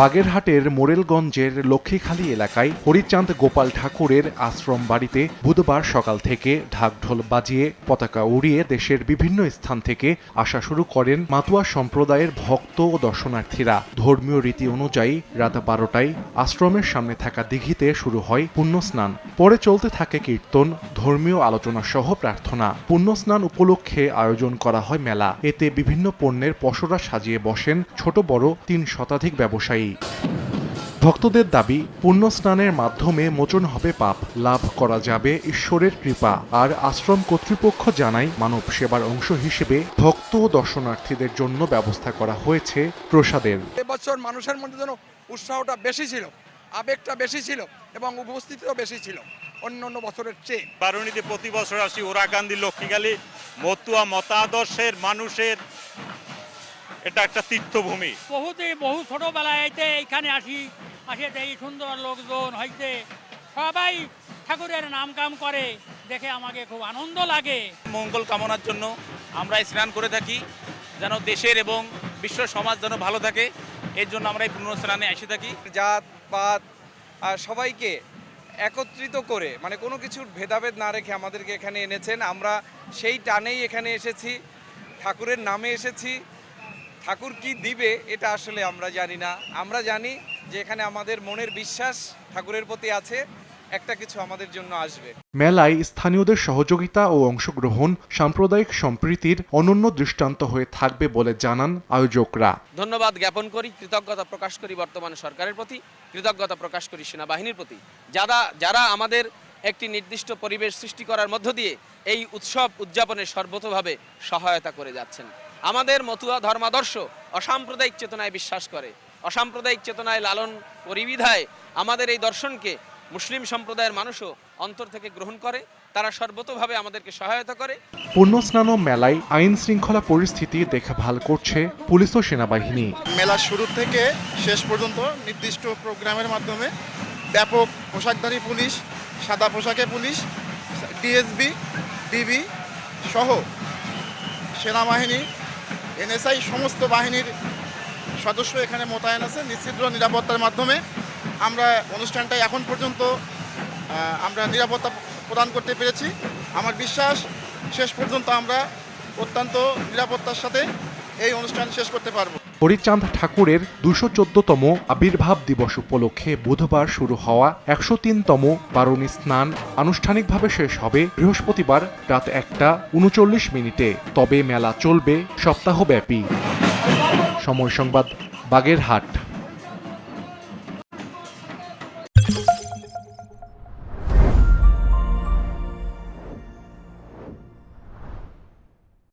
বাগেরহাটের মোরেলগঞ্জের লক্ষ্মীখালী এলাকায় হরিচাঁদ গোপাল ঠাকুরের আশ্রম বাড়িতে বুধবার সকাল থেকে ঢাকঢোল বাজিয়ে পতাকা উড়িয়ে দেশের বিভিন্ন স্থান থেকে আসা শুরু করেন মাতুয়া সম্প্রদায়ের ভক্ত ও দর্শনার্থীরা। ধর্মীয় রীতি অনুযায়ী রাত বারোটায় আশ্রমের সামনে থাকা দিঘিতে শুরু হয় পুণ্যস্নান। পরে চলতে থাকে কীর্তন, ধর্মীয় আলোচনা সহ প্রার্থনা। পুণ্যস্নান উপলক্ষে আয়োজন করা হয় মেলা। এতে বিভিন্ন পণ্যের পসরা সাজিয়ে বসেন ছোট বড় তিন শতাধিক ব্যবসায়ী। ভক্তদের দাবি পুণ্য স্নানের মাধ্যমে মোচন হবে পাপ। লাভ করা যাবে ঈশ্বরের কৃপা। আর আশ্রম কর্তৃপক্ষ জানায় মানব সেবার অংশ হিসেবে ভক্ত ও দর্শনার্থীদের জন্য ব্যবস্থা করা হয়েছে প্রসাদের। এবছর মানুষের মধ্যে যেন উৎসাহটা বেশি ছিল আবেগটা বেশি ছিল এবং উপস্থিতিও বেশি ছিল অন্য অন্য বছরের চেয়ে। বারুণীতে প্রতি বছর আসি ওরাকান্দি লক্ষ্মীকালী মতুয়া মতাদর্শের মানুষের এটা একটা তীর্থভূমি। বহুতে বহু ছোটবেলায় এতে এইখানে আসি আসে এই সুন্দর লোকজন হইতে। সবাই ঠাকুরের নাম কাম করে দেখে আমাকে খুব আনন্দ লাগে। মঙ্গল কামনার জন্য আমরা স্নান করে থাকি যেন দেশের এবং বিশ্ব সমাজ যেন ভালো থাকে এর জন্য আমরা এই পুণ্য স্নানে এসে থাকি। জাত পাত আর সবাইকে একত্রিত করে মানে কোনো কিছুর ভেদাভেদ না রেখে আমাদেরকে এখানে এনেছেন। আমরা সেই টানেই এখানে এসেছি ঠাকুরের নামে এসেছি। ঠাকুর কি দিবে এটা আসলে আমরা জানি না। আমরা জানি যে এখানে আমাদের মনের বিশ্বাস ঠাকুরের প্রতি আছে একটা কিছু আমাদের জন্য আসবে। মেলায় স্থানীয়দের সহযোগিতা ও অংশগ্রহণ সাম্প্রদায়িক সম্প্রীতির অনন্য দৃষ্টান্ত হয়ে থাকবে বলে জানান আয়োজকরা। ধন্যবাদ জ্ঞাপন করি কৃতজ্ঞতা প্রকাশ করি বর্তমান সরকারের প্রতি কৃতজ্ঞতা প্রকাশ করি সেনাবাহিনীর প্রতি। যারা যারা আমাদের একটি নির্দিষ্ট পরিবেশ সৃষ্টি করার মধ্য দিয়ে এই উৎসব উদযাপনে সর্বতভাবে সহায়তা করে যাচ্ছেন। আমাদের মতুয়া ধর্মাদর্শ অসাম্প্রদায়িক চেতনায় বিশ্বাস করে। অসাম্প্রদায়িক চেতনায় লালন পরিবিধায় আমাদের এই দর্শনকে মুসলিম সম্প্রদায়ের মানুষও অন্তর থেকে গ্রহণ করে তারা সর্বতভাবে আমাদেরকে সহায়তা করে। পুণ্যস্নান ও মেলায় আইন শৃঙ্খলা পরিস্থিতি দেখভাল করছে পুলিশ ও সেনাবাহিনী। মেলার শুরু থেকে শেষ পর্যন্ত নির্দিষ্ট প্রোগ্রামের মাধ্যমে ব্যাপক পোশাকধারী পুলিশ সাদা পোশাকে পুলিশ ডিএসবি ডিবি সহ সেনাবাহিনী এনএসআই সমস্ত বাহিনীর সদস্য এখানে মোতায়েন আছে, নিশ্চিদ্র নিরাপত্তার মাধ্যমে। আমরা অনুষ্ঠানটা এখন পর্যন্ত আমরা নিরাপত্তা প্রদান করতে পেরেছি। আমার বিশ্বাস, শেষ পর্যন্ত আমরা অত্যন্ত নিরাপত্তার সাথে এই অনুষ্ঠান শেষ করতে পারব। হরিচাঁদ ঠাকুরের দুশো চোদ্দতম আবির্ভাব দিবস উপলক্ষে বুধবার শুরু হওয়া একশো তিনতম বারুণী স্নান আনুষ্ঠানিকভাবে শেষ হবে বৃহস্পতিবার রাত একটা উনচল্লিশ মিনিটে। তবে মেলা চলবে সপ্তাহব্যাপী। সময় সংবাদ, বাগেরহাট।